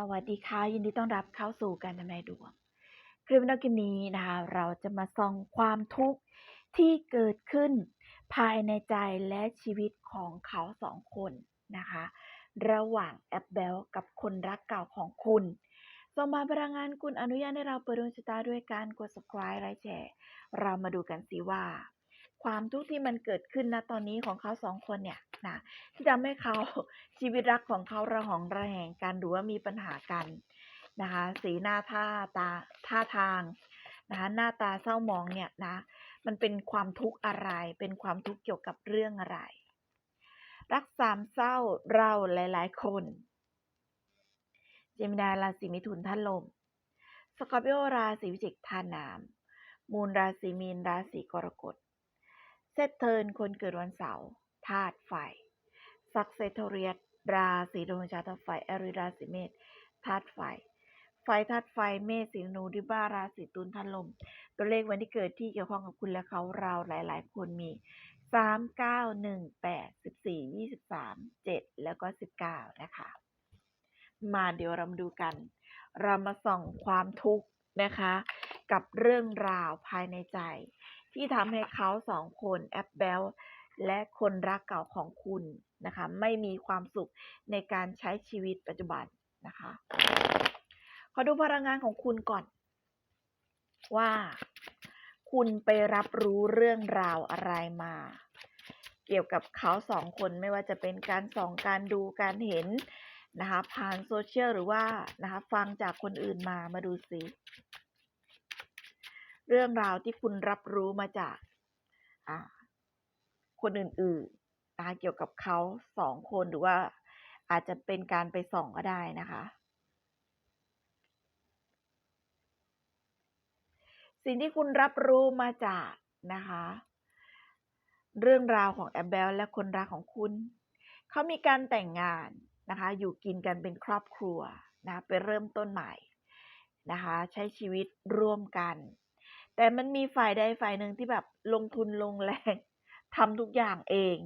สวัสดีค่ะ ยินดีต้อนรับเข้าสู่การทำนายดวง คลิปวิดีโอคลิปนี้นะคะ เราจะมาส่องความทุกข์ที่เกิดขึ้นภายในใจและชีวิตของเขาสองคนนะคะ ระหว่างแอปเบลกับคนรักเก่าของคุณส่งมาพลังงานคุณอนุญาตให้เราเปิดดวงชะตาด้วยการกด subscribe ไลค์แชร์เรามาดูกันสิว่า ความทุกข์ที่มันเกิดขึ้นณตอนนี้ของเขาสองคนเนี่ยนะที่ทำให้เขาชีวิตรักของเขาระหองระแหงกันหรือว่ามีปัญหากันนะคะสีหน้าท่าตาท่าทางนะคะหน้าตาเศร้ามองเนี่ยนะมันเป็นความทุกข์อะไร เป็นความทุกข์เกี่ยวกับเรื่องอะไร รักสามเศร้าเราหลาย ๆ คน เจมินาราศีมิถุนท่านลม สกอร์ปิโอราศีวิจิกท่านน้ำมูลราศีมีนราศีกรกฎ เซตเทิร์นคนเกิดวันเสาร์ธาตุไฟซักเซโทเรียสราศีดวงชาติไฟอริราศีเมษธาตุไฟ ไฟธาตุไฟเมษสีนูดิบ้าราศีตุลทันลม ตัวเลขวันที่เกิดที่เกี่ยวข้องกับคุณและเขาเราหลาย ๆ คนมีสามเก้าหนึ่งแปดสิบสี่ยี่สิบสามเจ็ดแล้วก็สิบเก้านะคะ มาเดี๋ยวเรามาดูกัน เรามาส่องความทุกข์นะคะ กับเรื่องราวภายในใจ ที่ทำให้เขาสองคนแอปเบลและคนรักเก่าของคุณนะคะ ไม่มีความสุขในการใช้ชีวิตปัจจุบันนะคะ ขอดูพลังงานของคุณก่อน ว่า คุณไปรับรู้เรื่องราวอะไรมา เกี่ยวกับเขาสองคนไม่ว่าจะเป็นการส่องการดูการเห็นนะคะ ผ่านโซเชียลหรือว่านะคะ ฟังจากคนอื่นมามาดูสิ เรื่องราวที่คุณรับรู้มาจากคนอื่นๆนะคะเกี่ยวกับเขาสองคนหรือว่าอาจจะเป็นการไปส่องก็ได้นะคะ สิ่งที่คุณรับรู้มาจากนะคะ เรื่องราวของแอบเบลและคนรักของคุณ เขามีการแต่งงานนะคะ อยู่กินกันเป็นครอบครัวนะไปเริ่มต้นใหม่นะคะ ใช้ชีวิตร่วมกัน แต่มันมีฝ่ายใดฝ่ายหนึ่งที่แบบลงทุนลงแรงทำทุกอย่างเอง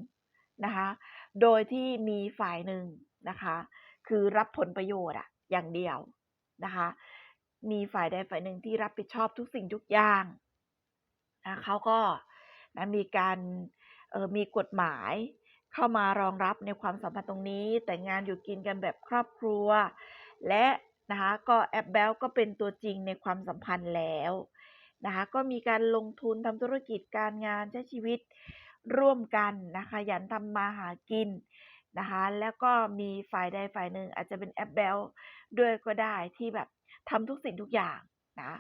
นะคะ โดยที่มีฝ่ายหนึ่งนะคะ คือรับผลประโยชน์อะอย่างเดียวนะคะ มีฝ่ายใดฝ่ายหนึ่งที่รับผิดชอบทุกสิ่งทุกอย่างนะเขาก็นะมีการออมีกฎหมายเข้ามารองรับในความสัมพันธ์ตรงนี้ แต่งงานอยู่กินกันแบบครอบครัว และนะคะก็แอปเบลก็เป็นตัวจริงในความสัมพันธ์แล้ว นะคะก็มีการลงทุนทำธุรกิจการงานใช้ชีวิตร่วมกันนะคะยันทำมาหากินนะคะแล้วก็มีฝ่ายใดฝ่ายหนึ่งอาจจะเป็นแอปเบลด้วยก็ได้ที่แบบทำทุกสิ่งทุกอย่างนะ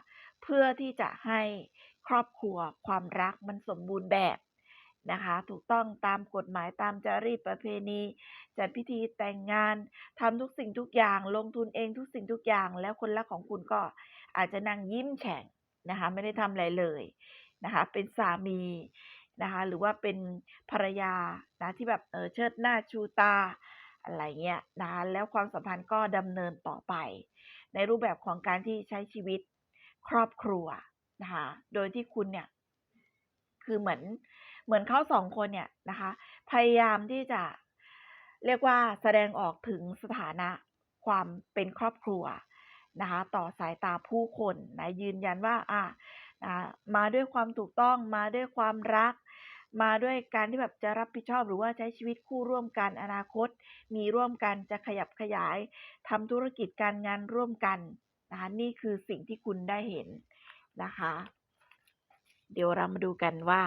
เพื่อที่จะให้ครอบครัวความรักมันสมบูรณ์แบบนะคะถูกต้องตามกฎหมายตามจารีตประเพณี จัดพิธีแต่งงานทำทุกสิ่งทุกอย่าง ลงทุนเองทุกสิ่งทุกอย่าง แล้วคนรักของคุณก็อาจจะนั่งยิ้มแฉ่ง นะคะไม่ได้ทำอะไรเลยนะคะเป็นสามีนะคะหรือว่าเป็นภรรยานะที่แบบเออเชิดหน้าชูตาอะไรเงี้ยนะคะแล้วความสัมพันธ์ก็ดำเนินต่อไป ในรูปแบบของการที่ใช้ชีวิตครอบครัวนะคะโดยที่คุณเนี่ยคือเหมือนเหมือนเขาสองคนเนี่ยนะคะพยายามที่จะเรียกว่าแสดงออกถึงสถานะความเป็นครอบครัว นะคะต่อสายตาผู้คนนะยืนยันว่าอ่ามาด้วยความถูกต้องมาด้วยความรัก มาด้วยการที่แบบจะรับผิดชอบ หรือว่าใช้ชีวิตคู่ร่วมกันอนาคต มีร่วมกันจะขยับขยายทำธุรกิจการงานร่วมกันนะคะนี่คือสิ่งที่คุณได้เห็นนะคะ เดี๋ยวเรามาดูกันว่า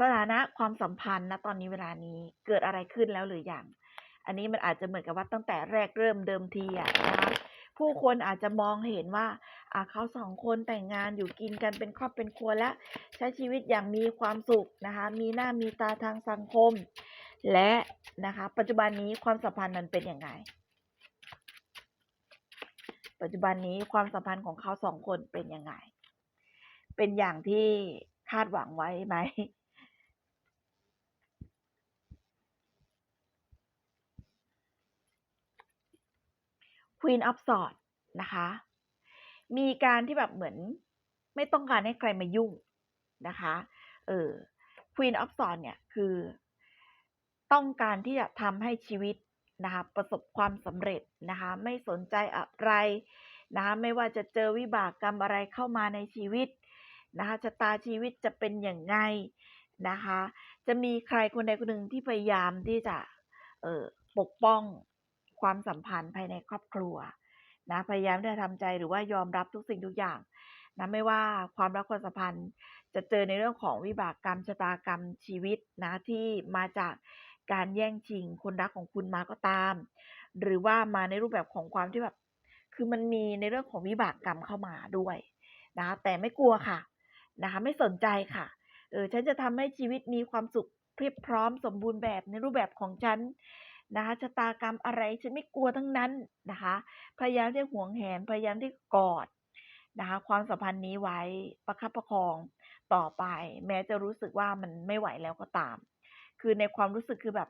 สถานะความสัมพันธ์ณตอนนี้เวลานี้เกิดอะไรขึ้นแล้วหรือยัง อันนี้มันอาจจะเหมือนกับว่าตั้งแต่แรกเริ่มเดิมทีอะนะคะผู้คนอาจจะมองเห็นว่าเขาสองคนแต่งงานอยู่กินกันเป็นครอบเป็นครัวและใช้ชีวิตอย่างมีความสุขนะคะ มีหน้ามีตาทางสังคม และนะคะ ปัจจุบันนี้ความสัมพันธ์มันเป็นอยังไงปัจจุบันนี้ความสัมพันธ์ของเขาสองคนเป็นยังไง เป็นอย่างที่คาดหวังไว้ไหม Queen of Swords นะคะ มีการที่แบบเหมือนไม่ต้องการให้ใครมายุ่งนะคะ เออ Queen of Swords เนี่ยคือต้องการที่จะทำให้ชีวิตนะคะประสบความสำเร็จนะคะไม่สนใจอะไรนะคะไม่ว่าจะเจอวิบากกรรมอะไรเข้ามาในชีวิตนะคะชะตาชีวิตจะเป็นอย่างไงนะคะ จะมีใครคนใดคนหนึ่งที่พยายามที่จะเออปกป้อง ความสัมพันธ์ภายในครอบครัวนะพยายามที่จะทำใจหรือว่ายอมรับทุกสิ่งทุกอย่างนะไม่ว่าความรักความสัมพันธ์จะเจอในเรื่องของวิบากกรรมชะตากรรมชีวิตนะที่มาจากการแย่งชิงคนรักของคุณมาก็ตาม หรือว่ามาในรูปแบบของความที่แบบคือมันมีในเรื่องของวิบากกรรมเข้ามาด้วยนะแต่ไม่กลัวค่ะนะคะไม่สนใจค่ะเออฉันจะทำให้ชีวิตมีความสุขเพียบพร้อมสมบูรณ์แบบในรูปแบบของฉัน นะคะชะตากรรมอะไรฉันไม่กลัวทั้งนั้นนะคะพยายามที่ห่วงแหนพยายามที่กอดนะคะความสัมพันธ์นี้ไว้ประคับประคองต่อไป แม้จะรู้สึกว่ามันไม่ไหวแล้วก็ตาม คือในความรู้สึกคือแบบ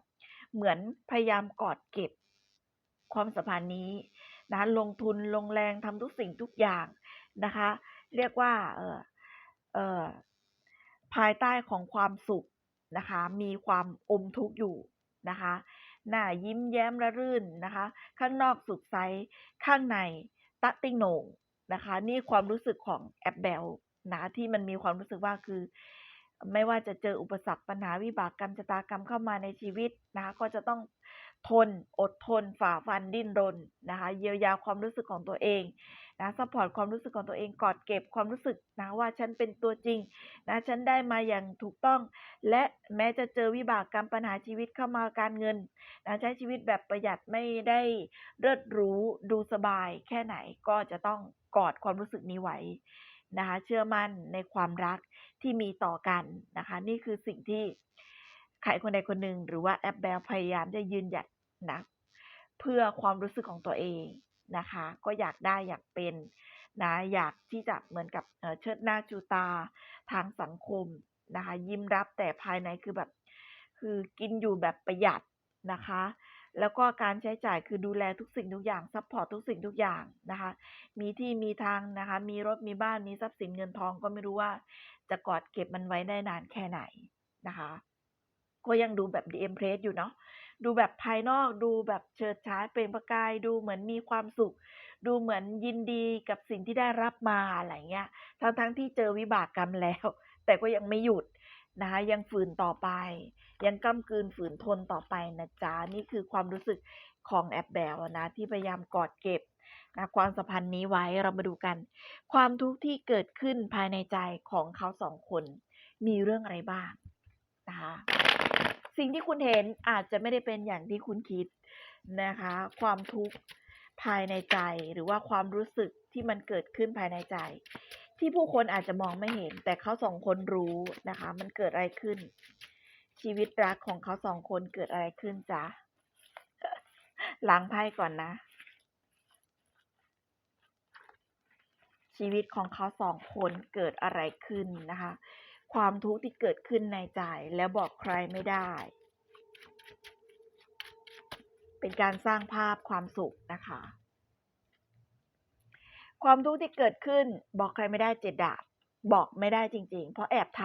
เหมือนพยายามกอดเก็บ ความสัมพันธ์นี้นะลงทุนลงแรงทำทุกสิ่งทุกอย่างนะคะ เรียกว่าเออเออภายใต้ของความสุขนะคะ มีความอมทุกข์อยู่นะคะ หน้ายิ้มแย้มระรื่นนะคะ ข้างนอกสุขใสข้างในตะติงโหนงนะคะ นี่ความรู้สึกของแอปเบลนะที่มันมีความรู้สึกว่าคือ ไม่ว่าจะเจออุปสรรคปัญหาวิบากกรรมชะตากรรมเข้ามาในชีวิตนะคะ ก็จะต้องทนอดทนฝ่าฟันดิ้นรนนะคะ เยียวยาความรู้สึกของตัวเอง นะซัพพอร์ตความรู้สึกของตัวเองกอดเก็บความรู้สึกนะว่าฉันเป็นตัวจริงนะฉันได้มาอย่างถูกต้อง และแม้จะเจอวิบากกรรมปัญหาชีวิตเข้ามาการเงินนะใช้ชีวิตแบบประหยัดไม่ได้เลิศหรูดูสบาย แค่ไหนก็จะต้องกอดความรู้สึกนี้ไว้นะคะเชื่อมั่นในความรักที่มีต่อกันนะคะ นี่คือสิ่งที่ใครคนใดคนหนึ่งหรือว่าแอปแบลพยายามจะยืนหยัดนะเพื่อความรู้สึกของตัวเอง นะคะ ก็อยากได้อยากเป็นนะอยากที่จะเหมือนกับเชิดหน้าจูตาทางสังคมนะคะ ยิ้มรับแต่ภายในคือแบบ คือกินอยู่แบบประหยัดนะคะ แล้วก็การใช้จ่ายคือดูแลทุกสิ่งทุกอย่างซัพพอร์ตทุกสิ่งทุกอย่างนะคะ มีที่มีทางนะคะ มีรถมีบ้านมีทรัพย์สินเงินทองก็ไม่รู้ว่า จะกอดเก็บมันไว้ได้นานแค่ไหนนะคะ ก็ยังดูแบบดีเอ็มเพรสอยู่เนาะ ดูแบบภายนอก ดูแบบเฉิดฉายเปล่งประกาย ดูเหมือนมีความสุข ดูเหมือนยินดีกับสิ่งที่ได้รับมาอะไรเงี้ย ทั้งทั้งที่เจอวิบากกรรมแล้ว แต่ก็ยังไม่หยุดนะคะยังฝืนต่อไป ยังก้ำกืนฝืนทนต่อไปนะจ๊ะนี่คือความรู้สึกของแอปแบลนะที่พยายามกอดเก็บนะความสัมพันธ์นี้ไว้เรามาดูกัน ความทุกข์ที่เกิดขึ้นภายในใจของเขาสองคน มีเรื่องอะไรบ้างนะคะ สิ่งที่คุณเห็นอาจจะไม่ได้เป็นอย่างที่คุณคิดนะคะ ความทุกข์ภายในใจหรือว่าความรู้สึกที่มันเกิดขึ้นภายในใจ ที่ผู้คนอาจจะมองไม่เห็น แต่เขาสองคนรู้นะคะ มันเกิดอะไรขึ้น ชีวิตรักของเขาสองคนเกิดอะไรขึ้นจ๊ะล้างไพ่ก่อนนะ ชีวิตของเขาสองคนเกิดอะไรขึ้นนะคะ ความทุกข์ที่เกิดขึ้นในใจแล้วบอกใครไม่ได้ เป็นการสร้างภาพความสุขนะคะ ความทุกข์ที่เกิดขึ้นบอกใครไม่ได้เจ็ดดาบบอกไม่ได้จริง ๆ เพราะแอบท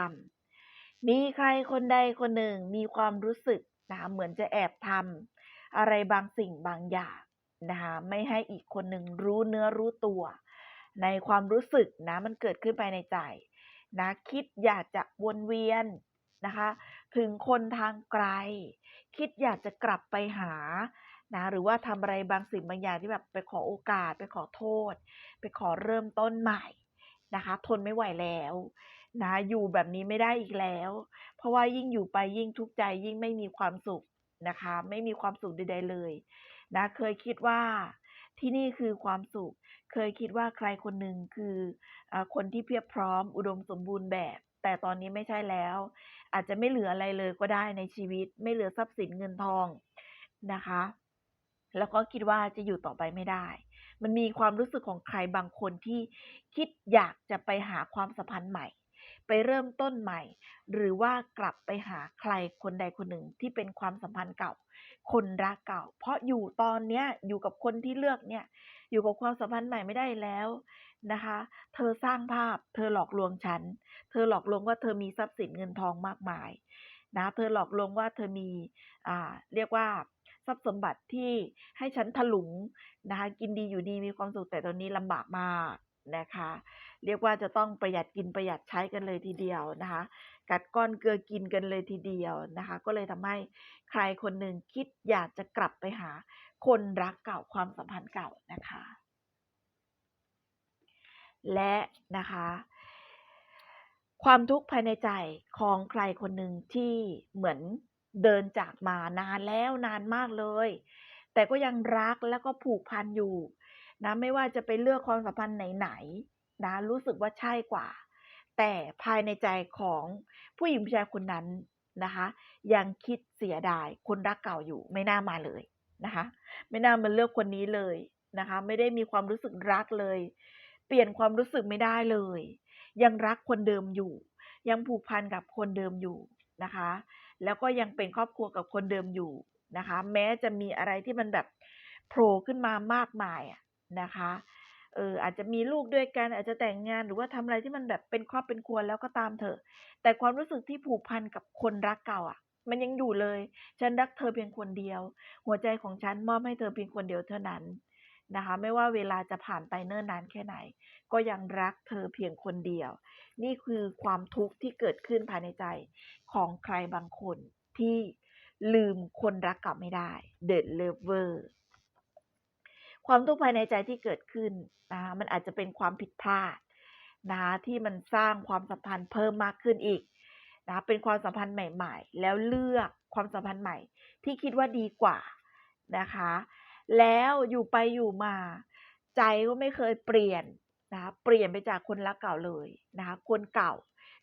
ำมีใครคนใดคนหนึ่งมีความรู้สึกนะเหมือนจะแอบทำอะไรบางสิ่งบางอย่างนะคะไม่ให้อีกคนหนึ่งรู้เนื้อรู้ตัว ในความรู้สึกนะมันเกิดขึ้นภายในใจ นะคิดอยากจะวนเวียนนะคะ ถึงคนทางไกล คิดอยากจะกลับไปหานะหรือว่าทำอะไรบางสิ่งบางอย่างที่แบบไปขอโอกาส ไปขอโทษ ไปขอเริ่มต้นใหม่นะคะ ทนไม่ไหวแล้วนะอยู่แบบนี้ไม่ได้อีกแล้ว เพราะว่ายิ่งอยู่ไปยิ่งทุกข์ใจยิ่งไม่มีความสุขนะคะ ไม่มีความสุขใดๆเลยนะเคยคิดว่าที่นี่คือความสุข เคยคิดว่าใครคนหนึ่งคืออคนที่เพียบพร้อม อุดมสมบูรณ์แบบ แต่ตอนนี้ไม่ใช่แล้ว อาจจะไม่เหลืออะไรเลยก็ได้ในชีวิต ไม่เหลือทรัพย์สินเงินทองนะคะ แล้วก็คิดว่าจะอยู่ต่อไปไม่ได้ มันมีความรู้สึกของใครบางคนที่คิดอยากจะไปหาความสัมพันธ์ใหม่ ไปเริ่มต้นใหม่ หรือว่ากลับไปหาใครคนใดคนหนึ่งที่เป็นความสัมพันธ์เก่า คนรักเก่า เพราะอยู่ตอนเนี้ยอยู่กับคนที่เลือกเนี่ย อยู่กับความสัมพันธ์ใหม่ไม่ได้แล้วนะคะ เธอสร้างภาพ เธอหลอกลวงฉัน เธอหลอกลวงว่าเธอมีทรัพย์สินเงินทองมากมายนะ เธอหลอกลวงว่าเธอมีอ่าเรียกว่าทรัรัพย์สมบัติที่ให้ฉันถลุงนะคะ กินดีอยู่ดีมีความสุขแต่ตอนนี้ลำบากมาก นะคะ เรียกว่าจะต้องประหยัดกินประหยัดใช้กันเลยทีเดียวนะคะ กัดก้อนเกลือกินกันเลยทีเดียวนะคะ ก็เลยทำให้ใครคนหนึ่งคิดอยากจะกลับไปหาคนรักเก่าความสัมพันธ์เก่านะคะ และนะคะความทุกข์ภายในใจของใครคนหนึ่งที่เหมือนเดินจากมานานแล้วนานมากเลย แต่ก็ยังรักแล้วก็ผูกพันอยู่ นะไม่ว่าจะไปเลือกความสัมพันธ์ไหนๆนะรู้สึกว่าใช่กว่า แต่ภายในใจของผู้หญิงผู้ชายคนนั้นนะคะ ยังคิดเสียดายคนรักเก่าอยู่ไม่น่ามาเลยนะคะ ไม่น่ามาเลือกคนนี้เลยนะคะ ไม่ได้มีความรู้สึกรักเลย เปลี่ยนความรู้สึกไม่ได้เลย ยังรักคนเดิมอยู่ ยังผูกพันกับคนเดิมอยู่นะคะ แล้วก็ยังเป็นครอบครัวกับคนเดิมอยู่นะคะ แม้จะมีอะไรที่มันแบบโผล่ขึ้นมามากมายอะ นะคะเอออาจจะมีลูกด้วยกันอาจจะแต่งงานหรือว่าทำอะไรที่มันแบบเป็นครอบเป็นครัวแล้วก็ตามเถอะ แต่ความรู้สึกที่ผูกพันกับคนรักเก่าอะ มันยังอยู่เลย ฉันรักเธอเพียงคนเดียว หัวใจของฉันมอบให้เธอเพียงคนเดียวเท่านั้นนะคะ ไม่ว่าเวลาจะผ่านไปเนิ่นนานแค่ไหน ก็ยังรักเธอเพียงคนเดียว นี่คือความทุกข์ที่เกิดขึ้นภายในใจของใครบางคนที่ลืมคนรักเก่าไม่ได้ The Lover ความทุกข์ภายในใจที่เกิดขึ้นนะมันอาจจะเป็นความผิดพลาดนะที่มันสร้างความสัมพันธ์เพิ่มมากขึ้นอีกนะเป็นความสัมพันธ์ใหม่ ๆ แล้วเลือกความสัมพันธ์ใหม่ ที่คิดว่าดีกว่านะคะ แล้วอยู่ไปอยู่มา ใจก็ไม่เคยเปลี่ยนนะคะเปลี่ยนไปจากคนรักเก่าเลยนะคะคนเก่า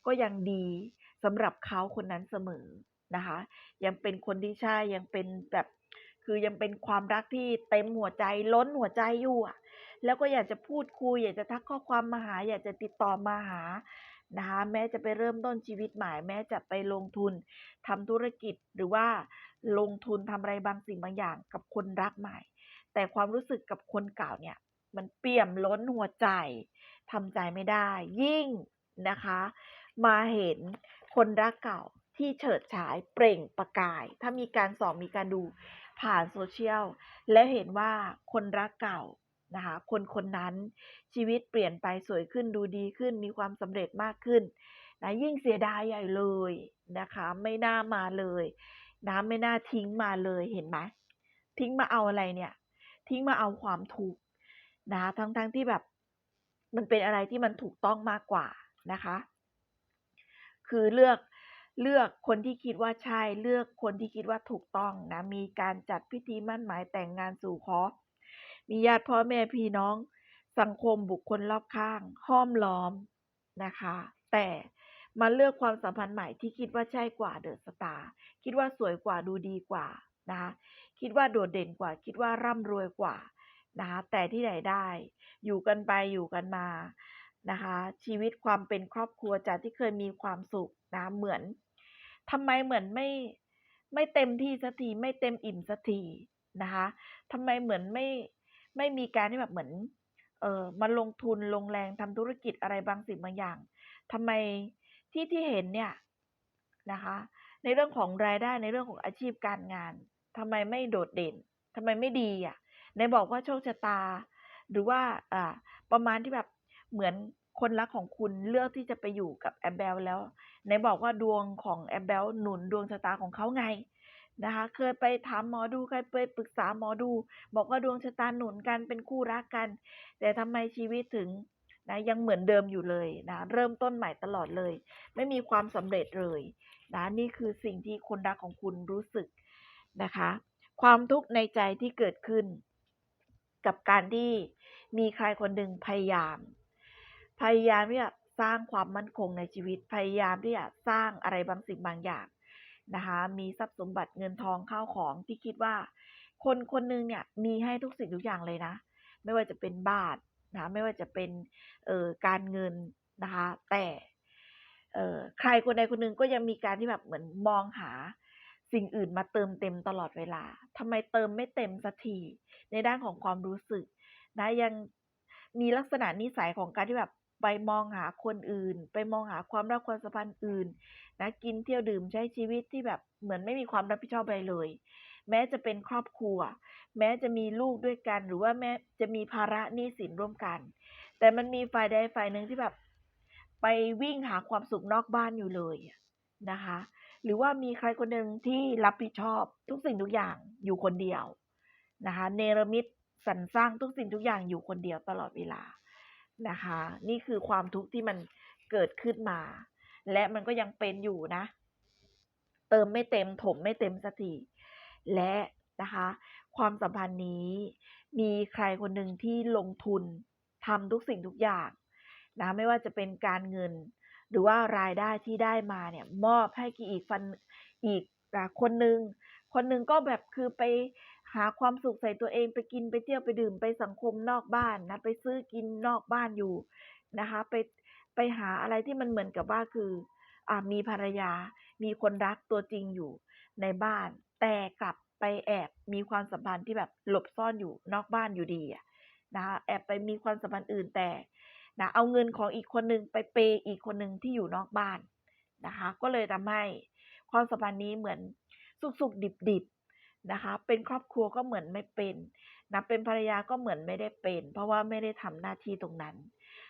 ก็ยังดีสำหรับเขาคนนั้นเสมอนะคะ ยังเป็นคนที่ใช่ยังเป็นแบบ คือยังเป็นความรักที่เต็มหัวใจล้นหัวใจอยู่อะแล้วก็อยากจะพูดคุยอยากจะทักข้อความมาหา อยากจะติดต่อมาหานะคะแม้จะไปเริ่มต้นชีวิตใหม่แม้จะไปลงทุนทำธุรกิจหรือว่าลงทุนทำอะไรบางสิ่งบางอย่างกับคนรักใหม่ แต่ความรู้สึกกับคนเก่าเนี่ย มันเปี่ยมล้นหัวใจทำใจไม่ได้ ยิ่งนะคะ มาเห็นคนรักเก่าที่เฉิดฉายเปล่งประกาย ถ้ามีการสอบมีการดู ผ่านโซเชียลและเห็นว่าคนรักเก่านะคะคนคนนั้นชีวิตเปลี่ยนไปสวยขึ้นดูดีขึ้นมีความสำเร็จมากขึ้นนะยิ่งเสียดายใหญ่เลยนะคะ ไม่น่ามาเลยนะไม่น่าทิ้งมาเลยเห็นไหมทิ้งมาเอาอะไรเนี่ย ทิ้งมาเอาความทุกข์นะทั้งๆทที่แบบ มันเป็นอะไรที่มันถูกต้องมากกว่านะคะ คือเลือก เลือกคนที่คิดว่าใช่ เลือกคนที่คิดว่าถูกต้องนะ มีการจัดพิธีมั่นหมายแต่งงานสู่ขอ มีญาติพ่อแม่พี่น้อง สังคมบุคคลรอบข้าง ห้อมล้อมนะคะ แต่มาเลือกความสัมพันธ์ใหม่ที่คิดว่าใช่กว่าเดอะสตาร์คิดว่าสวยกว่าดูดีกว่านะคะคิดว่าโดดเด่นกว่า คิดว่าร่ำรวยกว่านะคะแต่ที่ไหนได้ อยู่กันไปอยู่กันมานะคะ ชีวิตความเป็นครอบครัวจากที่เคยมีความสุขนะเหมือน ทำไมเหมือนไม่ไม่เต็มที่สักทีไม่เต็มอิ่มสักทีนะคะทำไมเหมือนไม่ไม่มีการที่แบบเหมือน เออมาลงทุนลงแรงทำธุรกิจอะไรบางสิ่งบางอย่างทำไมที่ที่เห็นเนี่ยนะคะ ในเรื่องของรายได้ในเรื่องของอาชีพการงานทำไมไม่โดดเด่นทำไมไม่ดีอะในบอกว่าโชคชะตา หรือว่าอ่าประมาณที่แบบเหมือน คนรักของคุณเลือกที่จะไปอยู่กับแอบเบลแล้วไหนบอกว่าดวงของแอบเบลหนุนดวงชะตาของเขาไงนะคะ เคยไปถามหมอดูเคยไปปรึกษาหมอดู บอกว่าดวงชะตาหนุนกันเป็นคู่รักกัน แต่ทำไมชีวิตถึงนะยังเหมือนเดิมอยู่เลยนะเริ่มต้นใหม่ตลอดเลย ไม่มีความสำเร็จเลยนะนี่คือสิ่งที่คนรักของคุณรู้สึกนะคะ ความทุกข์ในใจที่เกิดขึ้น กับการที่มีใครคนหนึ่งพยายาม พยายามที่จะสร้างความมั่นคงในชีวิต พยายามที่จะสร้างอะไรบางสิ่งบางอย่างนะคะ มีทรัพย์สมบัติเงินทองข้าวของที่คิดว่า คนคนหนึ่งเนี่ยมีให้ทุกสิ่งทุกอย่างเลยนะ ไม่ว่าจะเป็นบ้านนะ ไม่ว่าจะเป็นเอ่อการเงินนะคะ แต่เอ่อใครคนใดคนหนึ่งก็ยังมีการที่แบบเหมือนมองหาสิ่งอื่นมาเติมเต็มตลอดเวลาทำไมเติมไม่เต็มสักทีในด้านของความรู้สึกนะยังมีลักษณะนิสัยของการที่แบบ ไปมองหาคนอื่น ไปมองหาความรักความสัมพันธ์อื่นนะกินเที่ยวดื่มใช้ชีวิตที่แบบเหมือนไม่มีความรับผิดชอบอะไรเลย แม้จะเป็นครอบครัว แม้จะมีลูกด้วยกัน หรือว่าแม้จะมีภาระหนี้สินร่วมกัน แต่มันมีฝ่ายใดฝ่ายหนึ่งที่แบบ ไปวิ่งหาความสุขนอกบ้านอยู่เลยนะคะ หรือว่ามีใครคนหนึ่งที่รับผิดชอบทุกสิ่งทุกอย่างอยู่คนเดียวนะคะเนรมิตสรรสร้างทุกสิ่งทุกอย่างอยู่คนเดียวตลอดเวลา นะคะ นี่คือความทุกข์ที่มันเกิดขึ้นมา และมันก็ยังเป็นอยู่นะ เติมไม่เต็มถมไม่เต็มสักทีและนะคะ ความสัมพันธ์นี้ มีใครคนหนึ่งที่ลงทุนทำทุกสิ่งทุกอย่างนะไม่ว่าจะเป็นการเงิน หรือว่ารายได้ที่ได้มาเนี่ยมอบให้กี่อีกฟันอีกคนหนึ่งคนหนึ่งก็แบบคือไป หาความสุขใส่ตัวเองไปกินไปเที่ยวไปดื่มไปสังคมนอกบ้านนะไปซื้อกินนอกบ้านอยู่นะคะ ไปไปหาอะไรที่มันเหมือนกับว่าคืออ่ามีภรรยา มีคนรักตัวจริงอยู่ในบ้าน แต่กลับไปแอบมีความสัมพันธ์ที่แบบหลบซ่อนอยู่นอกบ้านอยู่ดีอะนะคะแอบไปมีความสัมพันธ์อื่นแต่นะเอาเงินของอีกคนหนึ่งไปเปย์อีกคนหนึ่งที่อยู่นอกบ้านนะคะ ก็เลยทำให้ความสัมพันธ์นี้เหมือนสุกๆดิบๆ นะคะ เป็นครอบครัวก็เหมือนไม่เป็นนะเป็นภรรยาก็เหมือนไม่ได้เป็น เพราะว่าไม่ได้ทำหน้าที่ตรงนั้น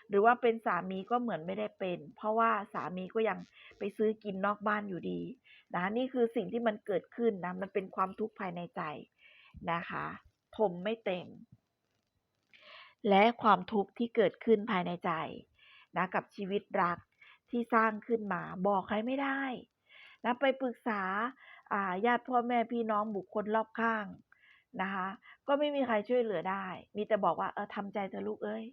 หรือว่าเป็นสามีก็เหมือนไม่ได้เป็น เพราะว่าสามีก็ยังไปซื้อกินนอกบ้านอยู่ดีนะนี่คือสิ่งที่มันเกิดขึ้นนะมันเป็นความทุกข์ภายในใจนะคะถมไม่เต็ม และความทุกข์ที่เกิดขึ้นภายในใจนะกับชีวิตรักที่สร้างขึ้นมาบอกใครไม่ได้นะไปปรึกษา ญาติพ่อแม่พี่น้องบุคคลรอบข้างนะคะ ก็ไม่มีใครช่วยเหลือได้ มีแต่บอกว่าเออทำใจเธอลูกเอ้ย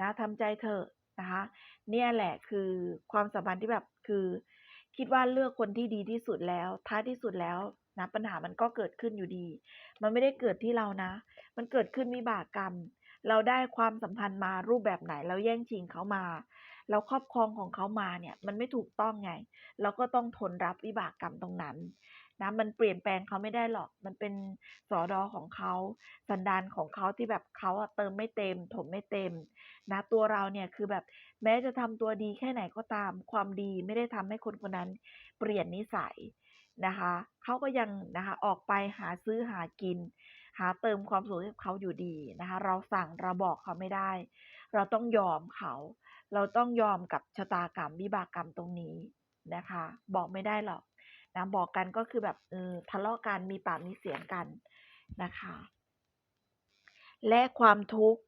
นะทำใจเถอนะคะ เนี่ยแหละคือความสัมพันธ์ที่แบบคือ คิดว่าเลือกคนที่ดีที่สุดแล้ว ท้ายที่สุดแล้วนะปัญหามันก็เกิดขึ้นอยู่ดี มันไม่ได้เกิดที่เรานะ มันเกิดขึ้นวิบากกรรม เราได้ความสัมพันธ์มารูปแบบไหน เราแย่งชิงเขามา เราครอบครองของเขามาเนี่ย มันไม่ถูกต้องไง เราก็ต้องทนรับวิบากกรรมตรงนั้น นะมันเปลี่ยนแปลงเขาไม่ได้หรอก มันเป็นสอดอของเขาสันดานของเขาที่แบบเขาอะเติมไม่เต็ม ถมไม่เต็ม นะตัวเราเนี่ยคือแบบแม้จะทำตัวดีแค่ไหนก็ตาม ความดีไม่ได้ทำให้คนคนนั้น เปลี่ยนนิสัยนะคะเขาก็ยังนะคะออกไปหาซื้อหากิน หาเติมความสุขให้เขาอยู่ดีนะคะเราสั่งเราบอกเขาไม่ได้ เราต้องยอมเขา เราต้องยอมกับชะตากรรมวิบากกรรมตรงนี้นะคะ บอกไม่ได้หรอก นะบอกกันก็คือแบบเออทะเลาะกันมีปากมีเสียงกันนะคะ และความทุกข์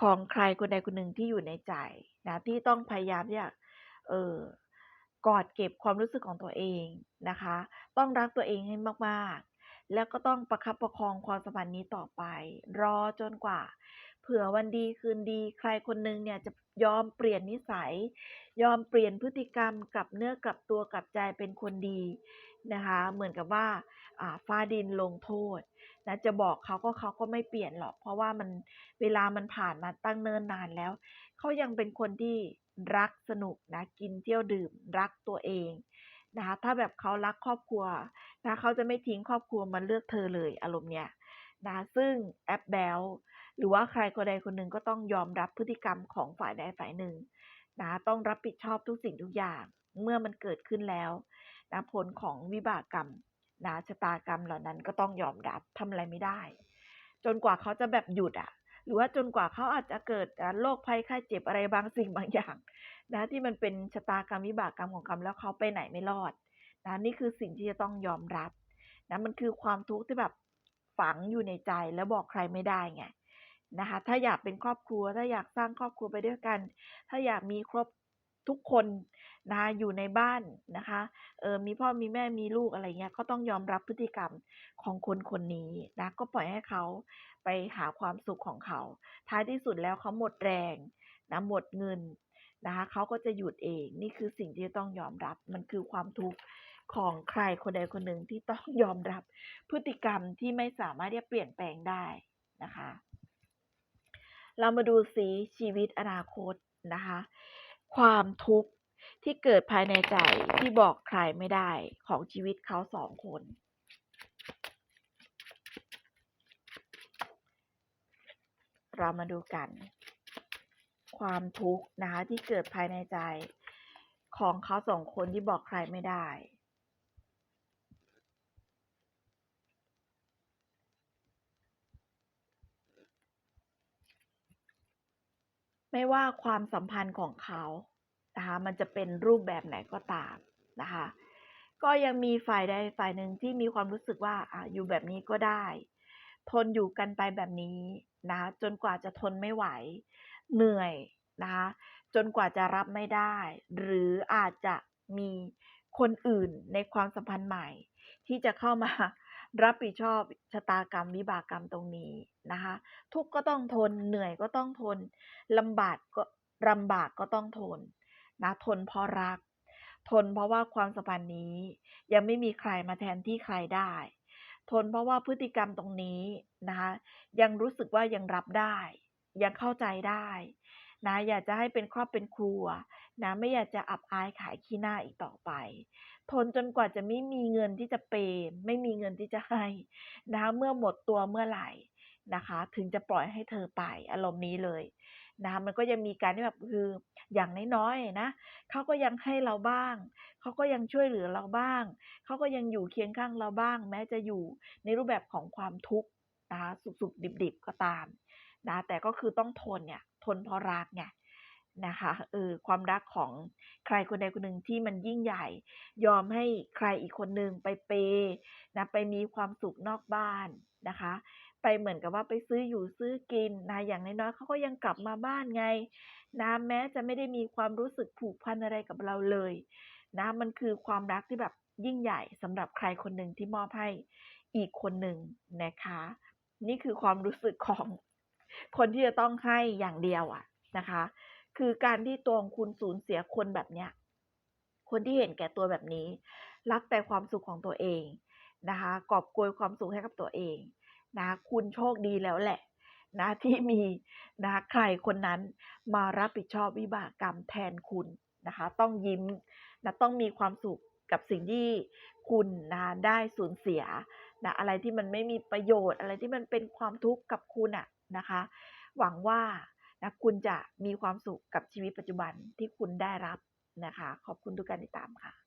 ของใครคนใดคนหนึ่งที่อยู่ในใจนะที่ต้องพยายามที่จะเออกอดเก็บความรู้สึกของตัวเองนะคะ ต้องรักตัวเองให้มากๆ แล้วก็ต้องประคับประคองความสัมพันธ์นี้ต่อไป รอจนกว่า เผื่อวันดีคืนดี ใครคนหนึงเนี่ยจะยอมเปลี่ยนนิสัย ยอมเปลี่ยนพฤติกรรมกลับเนื้อกลับตัวกลับใจเป็นคนดีนะคะ เหมือนกับว่าฟ้าดินลงโทษนะจะบอกเขาก็เขาก็ไม่เปลี่ยนหรอก เพราะว่ามันเวลามันผ่านมาตั้งเนิ่นนานแล้ว เขายังเป็นคนที่รักสนุกนะกินเที่ยวดื่มรักตัวเองนะคะถ้าแบบเขารักครอบครัวนะเขาจะไม่ทิ้งครอบครัวมาเลือกเธอเลยอารมณ์เนี้ยนะซึ่งแอปแบล หรือว่าใครคนใดคนหนึ่งก็ต้องยอมรับพฤติกรรมของฝ่ายใดฝ่ายหนึ่งนะต้องรับผิดชอบทุกสิ่งทุกอย่างเมื่อมันเกิดขึ้นแล้วนะผลของวิบากกรรมนะชะตากรรมเหล่านั้นก็ต้องยอมรับทำอะไรไม่ได้ จนกว่าเขาจะแบบหยุดอะหรือว่าจนกว่าเขาอาจจะเกิดโรคภัยไข้เจ็บอะไรบางสิ่งบางอย่างนะที่มันเป็นชะตากรรมวิบากกรรมของกรรมแล้วเขาไปไหนไม่รอดนะนี่คือสิ่งที่จะต้องยอมรับนะมันคือความทุกข์ที่แบบฝังอยู่ในใจแล้วบอกใครไม่ได้ไง นะคะ ถ้าอยากเป็นครอบครัว ถ้าอยากสร้างครอบครัวไปด้วยกัน ถ้าอยากมีครบทุกคนนะคะอยู่ในบ้านนะคะเออมีพ่อมีแม่มีลูกอะไรเงี้ยก็ต้องยอมรับพฤติกรรมของคนคนนี้นะก็ปล่อยให้เขาไปหาความสุขของเขา ท้ายที่สุดแล้วเขาหมดแรงนะหมดเงินนะคะเขาก็จะหยุดเองนี่คือสิ่งที่ต้องยอมรับมันคือความทุกข์ของใครคนใดคนหนึ่งที่ต้องยอมรับพฤติกรรมที่ไม่สามารถที่จะเปลี่ยนแปลงได้นะคะ เรามาดูสีชีวิตอนาคตนะคะ ความทุกข์ที่เกิดภายในใจที่บอกใครไม่ได้ของชีวิตเขาสองคน เรามาดูกัน ความทุกข์นะคะที่เกิดภายในใจของเขาสองคนที่บอกใครไม่ได้ ไม่ว่าความสัมพันธ์ของเขานะคะมันจะเป็นรูปแบบไหนก็ตามนะคะก็ยังมีฝ่ายใดฝ่ายหนึ่งที่มีความรู้สึกว่าอะอยู่แบบนี้ก็ได้ ทนอยู่กันไปแบบนี้นะคะจนกว่าจะทนไม่ไหว เหนื่อยนะคะจนกว่าจะรับไม่ได้ หรืออาจจะมีคนอื่นในความสัมพันธ์ใหม่ ที่จะเข้ามา รับผิดชอบชะตากรรมวิบากกรรมตรงนี้นะคะ ทุกก็ต้องทนเหนื่อยก็ต้องทนลำบากก็ลำบากก็ต้องทนนะทนเพราะรัก ทนเพราะว่าความสัมพันธ์นี้ ยังไม่มีใครมาแทนที่ใครได้ ทนเพราะว่าพฤติกรรมตรงนี้นะคะยังรู้สึกว่ายังรับได้ ยังเข้าใจได้ นะอยากจะให้เป็นครอบเป็นครัวนะไม่อยากจะอับอายขายขี้หน้าอีกต่อไป ทนจนกว่าจะไม่มีเงินที่จะเปย์ไม่มีเงินที่จะให้นะคะเมื่อหมดตัวเมื่อไหร่นะคะ ถึงจะปล่อยให้เธอไปอารมณ์นี้เลยนะคะมันก็ยังมีการที่แบบคืออย่างน้อยๆนะเขาก็ยังให้เราบ้างเขาก็ยังช่วยเหลือเราบ้างเขาก็ยังอยู่เคียงข้างเราบ้าง แม้จะอยู่ในรูปแบบของความทุกข์นะคะสุขๆดิบๆก็ตามนะแต่ก็คือต้องทนเนี่ย ทนเพราะรักไงนะคะเออความรักของใครคนใดคนหนึ่งที่มันยิ่งใหญ่ ยอมให้ใครอีกคนหนึ่งไปเปย์นะไปมีความสุขนอกบ้านนะคะ ไปเหมือนกับว่าไปซื้ออยู่ซื้อกินนะอย่างน้อยๆเขาก็ยังกลับมาบ้านไงนะแม้จะไม่ได้มีความรู้สึกผูกพันอะไรกับเราเลยนะมันคือความรักที่แบบยิ่งใหญ่สำหรับใครคนหนึ่งที่มอบให้อีกคนหนึ่งนะคะ นี่คือความรู้สึกของ คนที่จะต้องให้อย่างเดียวอะนะคะ คือการที่ตัวของคุณสูญเสียคนแบบเนี้ยคนที่เห็นแก่ตัวแบบนี้ รักแต่ความสุขของตัวเองนะคะกอบโกยความสุขให้กับตัวเองนะคุณโชคดีแล้วแหละนะที่มีนะใครคนนั้นมารับผิดชอบวิบากกรรมแทนคุณนะคะ ต้องยิ้มนะต้องมีความสุขกับสิ่งที่คุณนะได้สูญเสียนะอะไรที่มันไม่มีประโยชน์อะไรที่มันเป็นความทุกข์กับคุณอะ นะคะ หวังว่านะคุณจะมีความสุขกับชีวิตปัจจุบันที่คุณได้รับนะคะ ขอบคุณทุกการติดตามค่ะ